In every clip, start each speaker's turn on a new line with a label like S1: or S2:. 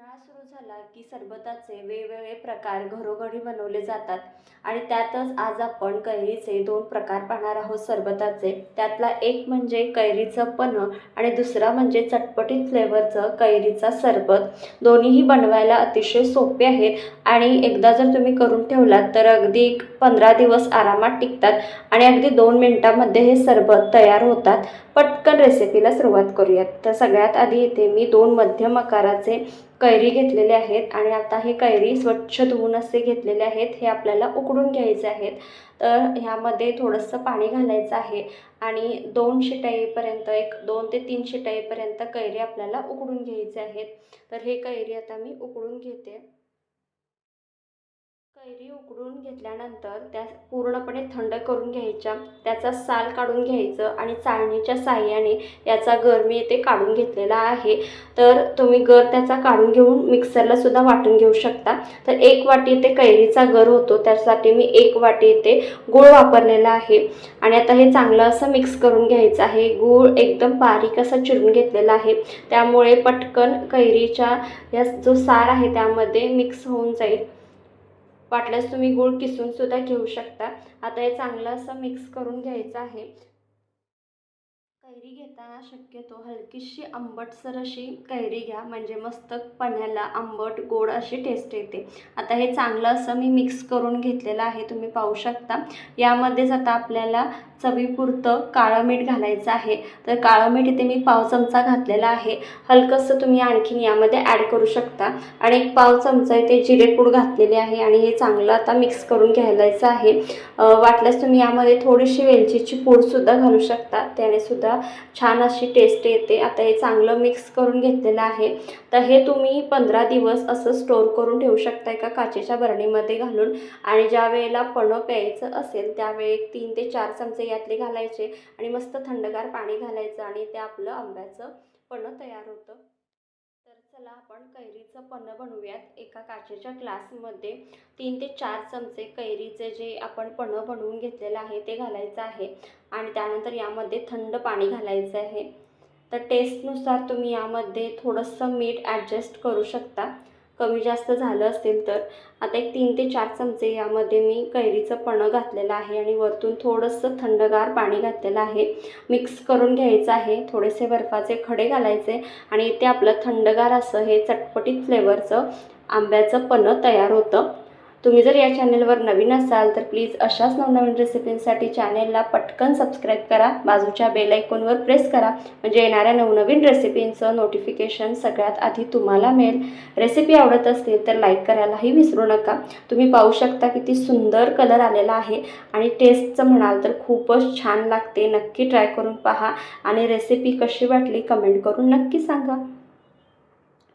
S1: उन्हाळा सुरू झाला की सरबताचे वेगवेगळे प्रकार घरोघरी बनवले जातात. आणि त्यातच आज आपण कैरीचे दोन प्रकार पाहणार आहोत सरबताचे. त्यातला एक म्हणजे कैरीचं पन्ह आणि दुसरा म्हणजे चटपटीत फ्लेवरचं कैरीचा सरबत. दोन्हीही बनवायला अतिशय सोपे आहेत. आणि एकदा जर तुम्ही करून ठेवलात तर अगदी पंधरा दिवस आरामात टिकतात आणि अगदी दोन मिनटामध्ये हे सरबत तयार होतात. पटकन रेसिपीला सुरुवात करूयात. तर सगळ्यात आधी इथे मी दोन मध्यम आकाराचे कैरी घेतलेले आहेत आणि आता हे कैरी स्वच्छ धुवून असे घेतलेले आहेत. हे आपल्याला उकडून घ्यायचे आहेत. तर ह्यामध्ये थोडंसं पाणी घालायचं आहे आणि दोन शिट्या येईपर्यंत एक दोन ते तीन शिट्या येईपर्यंत कैरी आपल्याला उकडून घ्यायचे आहेत. तर हे कैरी आता मी उकडून घेते. कैरी उकडून घेतल्यानंतर त्या पूर्णपणे थंड करून घ्यायच्या. त्याचा साल काढून घ्यायचं आणि चाळणीच्या साह्याने याचा गर मी इथे काढून घेतलेला आहे. तर तुम्ही गर त्याचा काढून घेऊन मिक्सरला सुद्धा वाटून घेऊ शकता. तर एक वाटी येथे कैरीचा गर होतो. त्यासाठी मी एक वाटी येथे गूळ वापरलेला आहे. आणि आता हे चांगलं असं मिक्स करून घ्यायचं आहे. गूळ एकदम बारीक असा चिरून घेतलेला आहे. त्यामुळे पटकन कैरीच्या या जो सार आहे त्यामध्ये मिक्स होऊन जाईल. वाटल्यास तुम्ही गूळ किसून सुद्धा घेऊ शकता. आता हे चांगलं असं मिक्स करून घ्यायचं आहे. कैरी घेताना शक्यतो हलकीशी आंबटसर अशी कैरी घ्या. म्हणजे मस्त पण्याला आंबट गोड अशी टेस्ट येते. आता हे चांगलं असं मी मिक्स करून घेतलेलं आहे. तुम्ही पाहू शकता. यामध्येच आता आपल्याला चवीपुरतं काळं मीठ घालायचं आहे. तर काळं मीठ इथे मी पाव चमचा घातलेला आहे. हलकंसं तुम्ही आणखीन यामध्ये ॲड करू शकता. आणि एक पाव चमचा इथे जिरेपूड घातलेली आहे. आणि हे चांगलं आता मिक्स करून घ्यायलायचं आहे. वाटल्यास तुम्ही यामध्ये थोडीशी वेलचीची पूडसुद्धा घालू शकता. त्याने सुद्धा छान अशी टेस्ट येते. आता हे चांगलं मिक्स करून घेतलेलं आहे. तर हे तुम्ही पंधरा दिवस असं स्टोअर करून ठेवू शकता एका काचेच्या बरणीमध्ये घालून. आणि ज्या वेळेला पणं प्यायचं असेल त्यावेळी एक तीन ते चार चमचे यातले घालायचे. आणि मस्त थंडगार पाणी घालायचं आणि ते आपलं आंब्याचं पणं तयार होतं. चला आपण कैरीचं पन्ह बनवूयात. एका काचेच्या ग्लासमध्ये तीन ते चार चमचे कैरीचे जे आपण पन्ह बनवून घेतलेलं आहे ते घालायचं आहे. आणि त्यानंतर यामध्ये थंड पाणी घालायचं आहे. तर टेस्टनुसार तुम्ही यामध्ये थोडंसं मीठ ॲडजस्ट करू शकता. कमी जास्त झालं असेल तर. आता एक तीन ते चार चमचे यामध्ये मी कैरीचं पणं घातलेलं आहे आणि वरतून थोडंसं थंडगार पाणी घातलेलं आहे. मिक्स करून घ्यायचं आहे. थोडेसे बर्फाचे खडे घालायचे आणि ते आपलं थंडगार असं हे चटपटीत फ्लेवरचं आंब्याचं पणं तयार होतं. तुम्ही जर या चॅनलवर नवीन असाल तर प्लीज अशाच नवनवीन रेसिपींसाठी चॅनेलला पटकन सबस्क्राईब करा. बाजूच्या बेल आयकॉनवर प्रेस करा. म्हणजे येणाऱ्या नवनवीन रेसिपींचं नोटिफिकेशन सगळ्यात आधी तुम्हाला मिळेल. रेसिपी आवडत असतील तर लाईक करायलाही विसरू नका. तुम्ही पाहू शकता किती सुंदर कलर आलेला आहे. आणि टेस्टचं म्हणाल तर खूपच छान लागते. नक्की ट्राय करून पहा. आणि रेसिपी कशी वाटली कमेंट करून नक्की सांगा.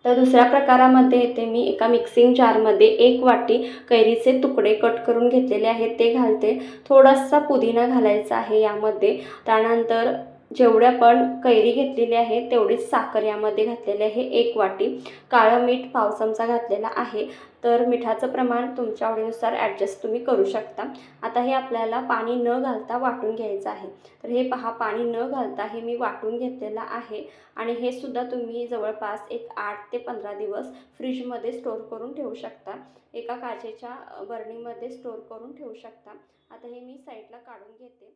S1: तर दुसऱ्या प्रकारामध्ये येते मी एका मिक्सिंग जारमध्ये एक वाटी कैरीचे तुकडे कट करून घेतलेले आहेत. ते घालते. थोडासा पुदिना घालायचा आहे यामध्ये. त्यानंतर जेवढ्या पण कैरी घेतलेली आहे तेवढीच साखर यामध्ये घातलेली आहे. एक वाटी काळं मीठ पाव चमचा घातलेला आहे. तर मिठाचं प्रमाण तुमच्या आवडीनुसार ॲडजस्ट तुम्ही करू शकता. आता हे आपल्याला पाणी न घालता वाटून घ्यायचं आहे. तर हे पहा पाणी न घालता हे मी वाटून घेतलेलं आहे. आणि हे सुद्धा तुम्ही जवळपास एक आठ ते पंधरा दिवस फ्रीजमध्ये स्टोअर करून ठेवू शकता. एका काचेच्या बरणीमध्ये स्टोअर करून ठेवू शकता. आता हे मी साईडला काढून घेते.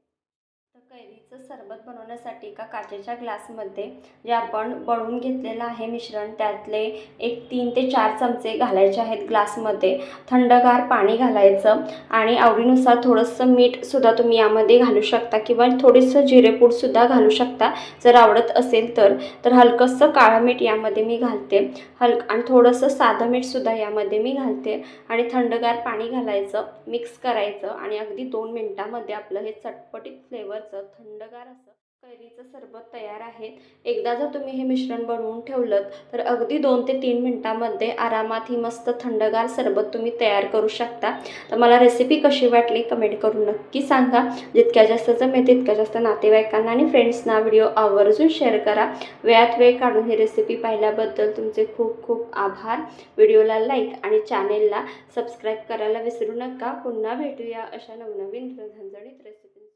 S1: तर कैरीचं सरबत बनवण्यासाठी एका काचेच्या ग्लासमध्ये जे आपण बनवून घेतलेलं आहे मिश्रण त्यातले एक तीन ते चार चमचे घालायचे आहेत ग्लासमध्ये. थंडगार पाणी घालायचं आणि आवडीनुसार थोडंसं मीठसुद्धा तुम्ही यामध्ये घालू शकता किंवा थोडंसं जिरेपूडसुद्धा घालू शकता. जर आवडत असेल तर तर हलकंसं काळं मीठ यामध्ये मी घालते. हलक आणि थोडंसं साधं मीठसुद्धा यामध्ये मी घालते. आणि थंडगार पाणी घालायचं मिक्स करायचं आणि अगदी दोन मिनटामध्ये आपलं हे चटपटीत फ्लेवर फ्लेवरचं थंडगार असं कैरीचं सरबत तयार आहे एकदा जर तुम्ही हे मिश्रण बनवून ठेवलं तर अगदी दोन ते तीन मिनटामध्ये आरामात ही मस्त थंडगार सरबत तुम्ही तयार करू शकता. तर मला रेसिपी कशी वाटली कमेंट करून नक्की सांगा. जितक्या जास्त जमेल तितक्या जास्त नातेवाईकांना आणि फ्रेंड्सना व्हिडिओ आवर्जून शेअर करा. वेळात वेळ काढून ही रेसिपी पाहिल्याबद्दल तुमचे खूप खूप आभार. व्हिडिओला लाईक आणि चॅनेलला सबस्क्राईब करायला विसरू नका. पुन्हा भेटूया अशा नवनवीन झणझणीत रेसिपी